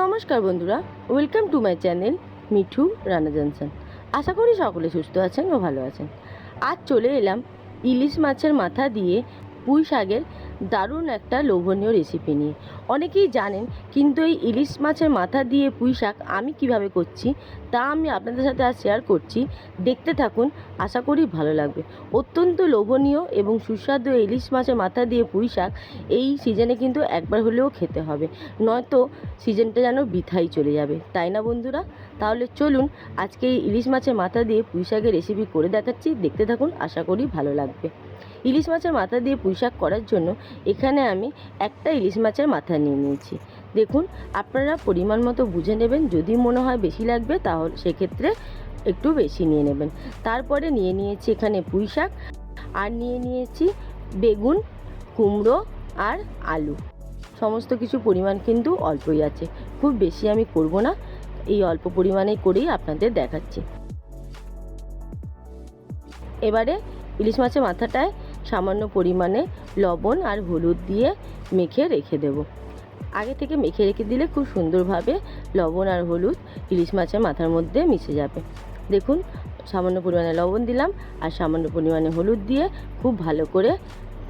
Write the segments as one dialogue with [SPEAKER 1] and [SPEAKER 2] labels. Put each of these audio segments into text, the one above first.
[SPEAKER 1] নমস্কার বন্ধুরা welcome to my channel Mithu Rana Johnson. আশা করি সকলে সুস্থ আছেন ও ভালো আছেন। আজ চলে এলাম ইলিশ মাছের মাথা দিয়ে পুঁই শাকের দারুণ একটা লোভনীয় রেসিপি নিয়ে। অনেকেই জানেন, কিন্তু এই ইলিশ মাছের মাথা দিয়ে পুঁই শাক আমি কীভাবে করছি, তা আমি আপনাদের সাথে আর শেয়ার করছি। দেখতে থাকুন, আশা করি ভালো লাগবে। অত্যন্ত লোভনীয় এবং সুস্বাদু ইলিশ মাছের মাথা দিয়ে পুঁই শাক এই সিজনে কিন্তু একবার হলেও খেতে হবে। নয়তো সিজনটা যেন বৃথাই চলে যাবে। তাই না বন্ধুরা? তাহলে চলুন, আজকে এই ইলিশ মাছের মাথা দিয়ে পুঁই শাকের রেসিপি করে দেখাচ্ছি। দেখতে থাকুন, আশা করি ভালো লাগবে। ইলিশ মাছের মাথা দিয়ে পুঁই শাক করার জন্য এখানে আমি একটা ইলিশ মাছের মাথা নিয়ে নিয়েছি। দেখুন, আপনারা পরিমাণ মতো বুঝে নেবেন, যদি মনে হয় বেশি লাগবে তাহলে সেক্ষেত্রে একটু বেশি নিয়ে নেবেন। তারপরে নিয়ে নিয়েছি এখানে পুঁই শাক, আর নিয়ে নিয়েছি বেগুন, কুমড়ো আর আলু। সমস্ত কিছু পরিমাণ কিন্তু অল্পই আছে। খুব বেশি আমি করব না, এই অল্প পরিমাণে করেই আপনাদের দেখাচ্ছি। এবারে ইলিশ মাছের মাথাটায় সামান্য পরিমাণে লবণ আর হলুদ দিয়ে মেখে রেখে দেব। আগে থেকে মেখে রেখে দিলে খুব সুন্দরভাবে লবণ আর হলুদ, ইলিশ মাছের মাথার মধ্যে মিশে যাবে। দেখুন, সামান্য পরিমাণে লবণ দিলাম আর সামান্য পরিমাণে হলুদ দিয়ে খুব ভালো করে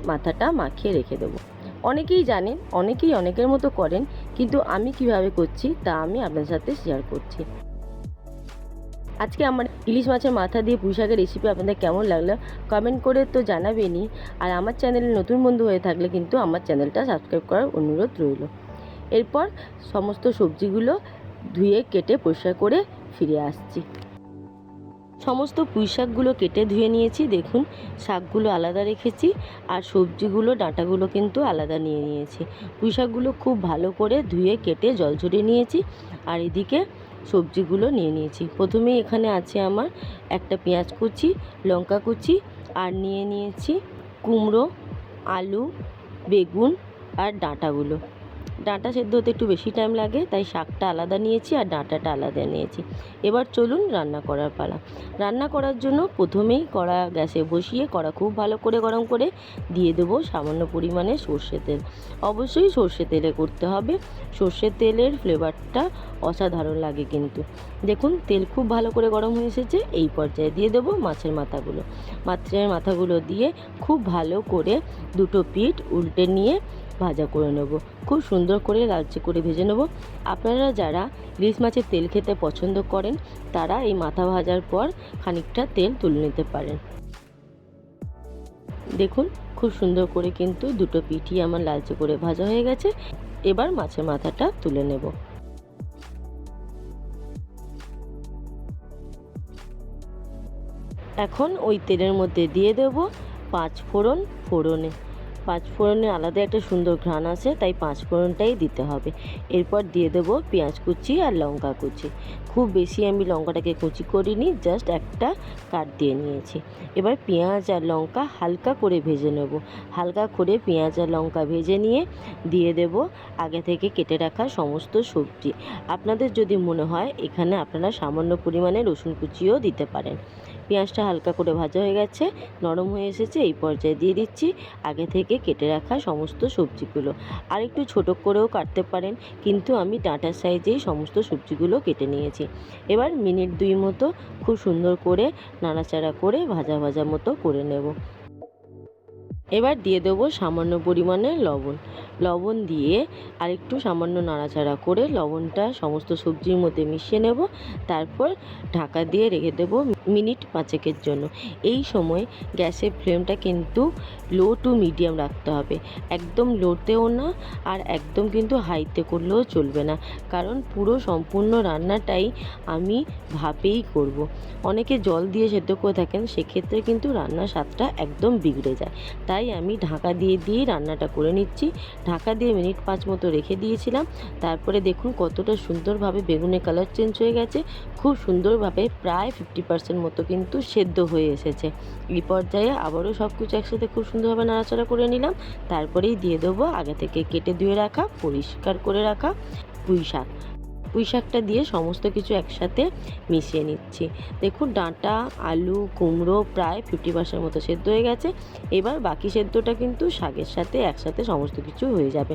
[SPEAKER 1] মাথাটা মাখিয়ে রেখে দেবো। অনেকেই জানেন, অনেকেই অনেকের মতো করেন, কিন্তু আমি কীভাবে করছি তা আমি আপনার সাথে শেয়ার করছি। আজকে আমার ইলিশ মাছের মাথা দিয়ে পুঁই শাকের রেসিপি আপনাদের কেমন লাগল কমেন্ট করে তো জানাবেনই। আর আমার চ্যানেলে নতুন বন্ধু হয়ে থাকলে কিন্তু আমার চ্যানেলটা সাবস্ক্রাইব করার অনুরোধ রইল। এরপর সমস্ত সবজিগুলো ধুয়ে, কেটে, পরিষ্কার করে ফিরে আসছি। সমস্ত পুঁই শাকগুলো কেটে ধুয়ে নিয়েছি। দেখুন, শাকগুলো আলাদা রেখেছি আর সবজিগুলো, ডাঁটাগুলো কিন্তু আলাদা নিয়ে নিয়েছি। পুঁই শাকগুলো খুব ভালো করে ধুয়ে, কেটে, জল ঝরিয়ে নিয়েছি। আর এদিকে সবজিগুলো নিয়ে নিয়েছি। প্রথমেই এখানে আছে আমার একটা পেঁয়াজ কুচি, লঙ্কা কুচি আর নিয়ে নিয়েছি কুমড়ো, আলু, বেগুন আর ডাঁটাগুলো। ডাঁটা সেদ্ধ হতে একটু বেশি টাইম লাগে, তাই শাকটা আলাদা নিয়েছি আর ডাঁটাটা আলাদা নিয়েছি। এবার চলুন রান্না করার পালা। রান্না করার জন্য প্রথমেই কড়া গ্যাসে বসিয়ে কড়া খুব ভালো করে গরম করে দিয়ে দেবো সামান্য পরিমাণে সর্ষে তেল। অবশ্যই সর্ষে তেলে করতে হবে। সর্ষে তেলের ফ্লেভারটা অসাধারণ লাগে কিন্তু। দেখুন, তেল খুব ভালো করে গরম হয়ে এসেছে, এই পর্যায়ে দিয়ে দেবো মাছের মাথাগুলো। মাছের মাথাগুলো দিয়ে খুব ভালো করে দুটো পিঠ উল্টে নিয়ে ভাজা করে নেব। খুব সুন্দর করে লালচে করে ভেজে নেব। আপনারা যারা ইলিশ মাছের তেল খেতে পছন্দ করেন, তারা এই মাথা ভাজার পর খানিকটা তেল তুলে নিতে পারেন। দেখুন, খুব সুন্দর করে কিন্তু দুটো পিঠি আমার লালচে করে ভাজা হয়ে গেছে। এবার মাছের মাথাটা তুলে নেব। এখন ওই তেলের মধ্যে দিয়ে দেব পাঁচ ফোড়ন ফোড়নে। পাঁচ ফোড়নে আলাদা একটা সুন্দর ঘ্রাণ আসে তাই পাঁচ ফোড়নটাই দিতে হবে। এরপর দিয়ে দেবো পেঁয়াজ কুচি আর লঙ্কা কুচি। খুব বেশি আমি লঙ্কাটাকে কুচি করিনি, জাস্ট একটা কাট দিয়ে নিয়েছি। এবার পেঁয়াজ আর লঙ্কা হালকা করে ভেজে নেব। হালকা করে পেঁয়াজ আর লঙ্কা ভেজে নিয়ে দিয়ে দেব আগে থেকে কেটে রাখা সমস্ত সবজি। আপনাদের যদি মনে হয়, এখানে আপনারা সামান্য পরিমাণে রসুন কুচিও দিতে পারেন। পেঁয়াজটা হালকা করে ভাজা হয়ে গেছে, নরম হয়ে এসেছে, এই পর্যায়ে দিয়ে দিচ্ছি আগে থেকে কেটে রাখা সমস্ত সবজিগুলো। আর একটু ছোটো করেও কাটতে পারেন, কিন্তু আমি ডাঁটার সাইজেই সমস্ত সবজিগুলো কেটে নিয়েছি। এবার মিনিট দুই মতো খুব সুন্দর করে নাড়াচাড়া করে ভাজা ভাজা মতো করে নেব। এবার দিয়ে দেবো সামান্য পরিমাণে লবণ। লবণ দিয়ে আরেকটু সামান্য নাড়াচাড়া করে লবণটা সমস্ত সবজির মধ্যে মিশিয়ে নেব। তারপর ঢাকা দিয়ে রেখে দেবো মিনিট পাঁচেকের জন্য। এই সময় গ্যাসের ফ্লেমটা কিন্তু লো টু মিডিয়াম রাখতে হবে। একদম লোতেও না আর একদম কিন্তু হাইতে করলেও চলবে না। কারণ পুরো সম্পূর্ণ রান্নাটাই আমি ভাপেই করব। অনেকে জল দিয়ে সেদ্ধ করে থাকেন, সেক্ষেত্রে কিন্তু রান্নার স্বাদটা একদম বিগড়ে যায়। তাই আমি ঢাকা দিয়ে দিয়েই রান্নাটা করে নিচ্ছি। ঢাকা দিয়ে মিনিট পাঁচ মতো রেখে দিয়েছিলাম। তারপরে দেখুন কতটা সুন্দরভাবে বেগুনের কালার চেঞ্জ হয়ে গেছে। খুব সুন্দরভাবে প্রায় ফিফটি পার্সেন্ট মতো কিন্তু সেদ্ধ হয়ে এসেছে। এই পর্যায়ে আবারও সব কিছু একসাথে খুব সুন্দরভাবে নাড়াচাড়া করে নিলাম। তারপরেই দিয়ে দেবো আগে থেকে কেটে ধুয়ে রাখা, পরিষ্কার করে রাখা পুঁই শাক। পুঁই শাকটা দিয়ে সমস্ত কিছু একসাথে মিশিয়ে নিচ্ছি। দেখুন, ডাঁটা, আলু, কুমড়ো প্রায় ফিফটি পার্সেন্ট মতো সেদ্ধ হয়ে গেছে। এবার বাকি সেদ্ধটা কিন্তু শাকের সাথে একসাথে সমস্ত কিছু হয়ে যাবে।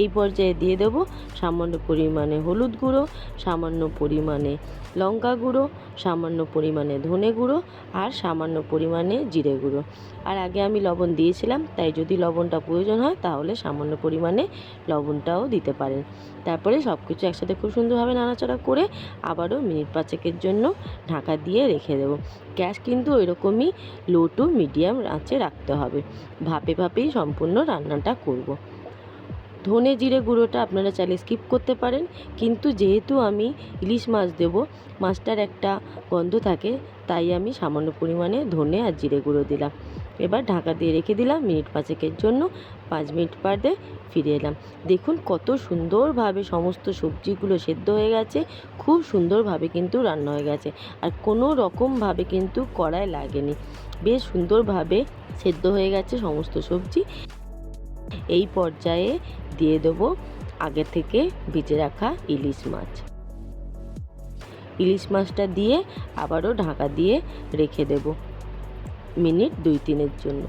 [SPEAKER 1] এই পর্যায়ে দিয়ে দেবো সামান্য পরিমাণে হলুদ গুঁড়ো, সামান্য পরিমাণে লঙ্কা গুঁড়ো, সামান্য পরিমাণে ধনে গুঁড়ো আর সামান্য পরিমাণে জিরে গুঁড়ো। আর আগে আমি লবণ দিয়েছিলাম, তাই যদি লবণটা প্রয়োজন হয় তাহলে সামান্য পরিমাণে লবণটাও দিতে পারেন। তারপরে সব কিছু একসাথে খুব সুন্দরভাবে নাড়াচাড়া করে আবারও মিনিট পাঁচেকের জন্য ঢাকা দিয়ে রেখে দেবো। গ্যাস কিন্তু ওইরকমই লো টু মিডিয়াম আঁচে রাখতে হবে। ভাপে ভাপেই সম্পূর্ণ রান্নাটা করব। ধনে জিরে গুঁড়োটা আপনারা চাইলে স্কিপ করতে পারেন, কিন্তু যেহেতু আমি ইলিশ মাছ দেবো, মাছটার একটা গন্ধ থাকে, তাই আমি সামান্য পরিমাণে ধনে আর জিরে গুঁড়ো দিলাম। এবার ঢাকা দিয়ে রেখে দিলাম, মিনিট পাঁচেকের জন্য পাঁচ মিনিট বাদে ফিরে এলাম। দেখুন কত সুন্দরভাবে সমস্ত সবজিগুলো সেদ্ধ হয়ে গেছে, খুব সুন্দরভাবে কিন্তু রান্না হয়ে গেছে আর কোনো রকমভাবে কিন্তু কড়ায় লাগেনি। বেশ সুন্দরভাবে সেদ্ধ হয়ে গেছে সমস্ত সবজি। এই পর্যায়ে দিয়ে দেবো আগে থেকে ভিজে রাখা ইলিশ মাছ। ইলিশ মাছটা দিয়ে আবারও ঢাকা দিয়ে রেখে দেব। মিনিট দুই তিনের জন্য।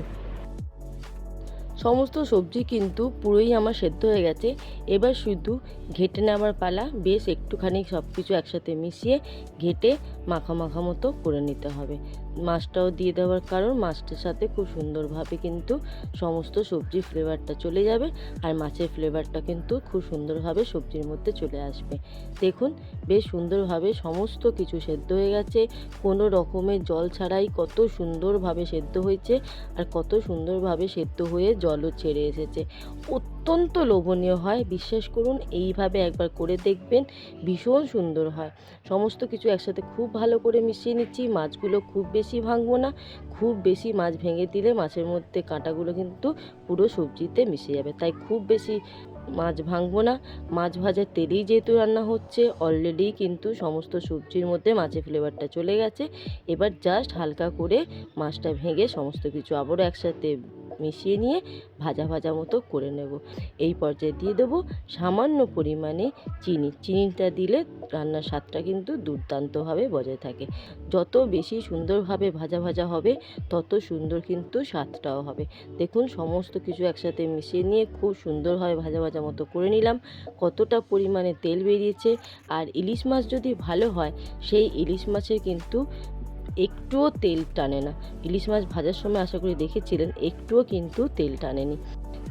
[SPEAKER 1] সমস্ত সবজি কিন্তু পুরোই আমার সেদ্ধ হয়ে গেছে। এবার শুধু ঘেটে নেওয়ার পালা, বেশ একটুখানি সব কিছু একসাথে মিশিয়ে ঘেটে মাখা মাখা মতো করে নিতে হবে। মাছটাও দিয়ে দেওয়ার কারণ মাছটার সাথে খুব সুন্দরভাবে কিন্তু সমস্ত সবজির ফ্লেভারটা চলে যাবে আর মাছের ফ্লেভারটা কিন্তু খুব সুন্দরভাবে সবজির মধ্যে চলে আসবে। দেখুন, বেশ সুন্দরভাবে সমস্ত কিছু সেদ্ধ হয়ে গেছে। কোনো রকমের জল ছাড়াই কত সুন্দরভাবে সেদ্ধ হয়েছে আর কত সুন্দরভাবে সেদ্ধ হয়ে জলও ছেড়ে এসেছে। অত্যন্ত লোভনীয় হয়। বিশ্বাস করুন, এইভাবে একবার করে দেখবেন ভীষণ সুন্দর হয়। সমস্ত কিছু একসাথে খুব ভালো করে মিশিয়ে নিচ্ছি, মাছগুলো খুব বেশি ভাঙবো না, খুব বেশি মাছ ভেঙে দিলে মাছের মধ্যে কাঁটাগুলো কিন্তু পুরো সবজিতে মিশে যাবে। তাই খুব বেশি মাছ ভাঙবো না। মাছ ভাজার তেলেই যেহেতু রান্না হচ্ছে অলরেডি কিন্তু সমস্ত সবজির মধ্যে মাছের ফ্লেভারটা চলে গেছে। এবার জাস্ট হালকা করে মাছটা ভেঙে সমস্ত কিছু আবারও একসাথে মিশিয়ে নিয়ে ভাজা ভাজা মতো করে নেব। এই পর্যায়ে দিয়ে দেবো সামান্য পরিমাণে চিনি। চিনিটা দিলে রান্নার স্বাদটা কিন্তু দুর্দান্তভাবে বজায় থাকে। যত বেশি সুন্দরভাবে ভাজা ভাজা হবে, তত সুন্দর কিন্তু স্বাদটাও হবে। দেখুন, সমস্ত কিছু একসাথে মিশিয়ে নিয়ে খুব সুন্দরভাবে ভাজা ভাজা মতো করে নিলাম। কতটা পরিমাণে তেল বেরিয়েছে। আর ইলিশ মাছ যদি ভালো হয়, সেই ইলিশ মাছের কিন্তু একটুও তেল টানে না। ইলিশ মাছ ভাজার সময় আশা করি দেখেছিলেন, একটুও কিন্তু তেল টানেনি।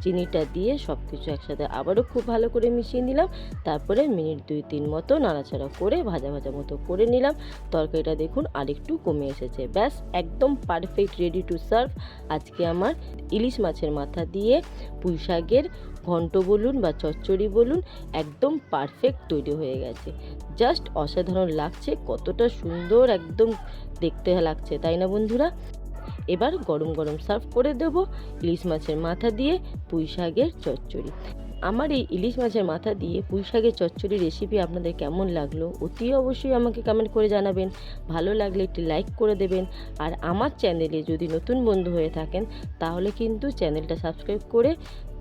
[SPEAKER 1] চিনিটা দিয়ে সব কিছু একসাথে আবারও খুব ভালো করে মিশিয়ে নিলাম। তারপরে মিনিট দুই তিন মতো নাড়াচাড়া করে, ভাজা ভাজা মতো করে নিলাম। তরকারিটা দেখুন আরেকটু কমে এসেছে। ব্যাস, একদম পারফেক্ট রেডি টু সার্ভ আজকে আমার ইলিশ মাছের মাথা দিয়ে পুঁই শাকের ঘন্ট বলুন বা চচ্চড়ি বলুন, একদম পারফেক্ট তৈরি হয়ে গেছে। জাস্ট অসাধারণ লাগছে, কতটা সুন্দর একদম দেখতে লাগছে, তাই না বন্ধুরা? এবার গরম গরম সার্ভ করে দেবো, ইলিশ মাছের মাথা দিয়ে পুঁই শাকের চচ্চড়ি। আমার এই ইলিশ মাছের মাথা দিয়ে পুঁই শাকের চচ্চড়ি রেসিপি আপনাদের কেমন লাগল অতি অবশ্যই আমাকে কমেন্ট করে জানাবেন। ভালো লাগলে একটি লাইক করে দেবেন। আর আমার চ্যানেলে যদি নতুন বন্ধু হয়ে থাকেন, তাহলে কিন্তু চ্যানেলটা সাবস্ক্রাইব করে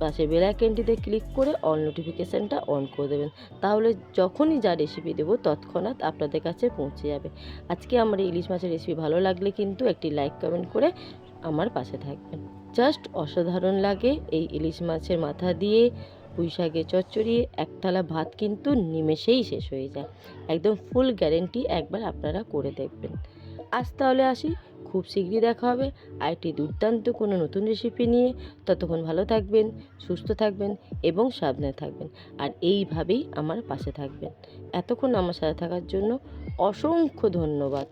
[SPEAKER 1] পাশে বেল আইকনটিতে ক্লিক করে অল নোটিফিকেশানটা অন করে দেবেন। তাহলে যখনই যা রেসিপি দেবো তৎক্ষণাৎ আপনাদের কাছে পৌঁছে যাবে। আজকে আমার এই ইলিশ মাছের রেসিপি ভালো লাগলে কিন্তু একটি লাইক কমেন্ট করে আমার পাশে থাকবেন। জাস্ট অসাধারণ লাগে এই ইলিশ মাছের মাথা দিয়ে। পুঁই শাকের চচ্চড়ি এক থালা ভাত কিন্তু নিমেষেই শেষ হয়ে যায়। একদম ফুল গ্যারেন্টি একবার আপনারা করে দেখবেন। আজ তাহলে আসি, খুব শীঘ্রই দেখা হবে আরেকটি দুর্দান্ত কোনো নতুন রেসিপি নিয়ে। ততক্ষণ ভালো থাকবেন, সুস্থ থাকবেন এবং সাবধানে থাকবেন আর এইভাবেই আমার পাশে থাকবেন। এতক্ষণ আমার সাথে থাকার জন্য অসংখ্য ধন্যবাদ।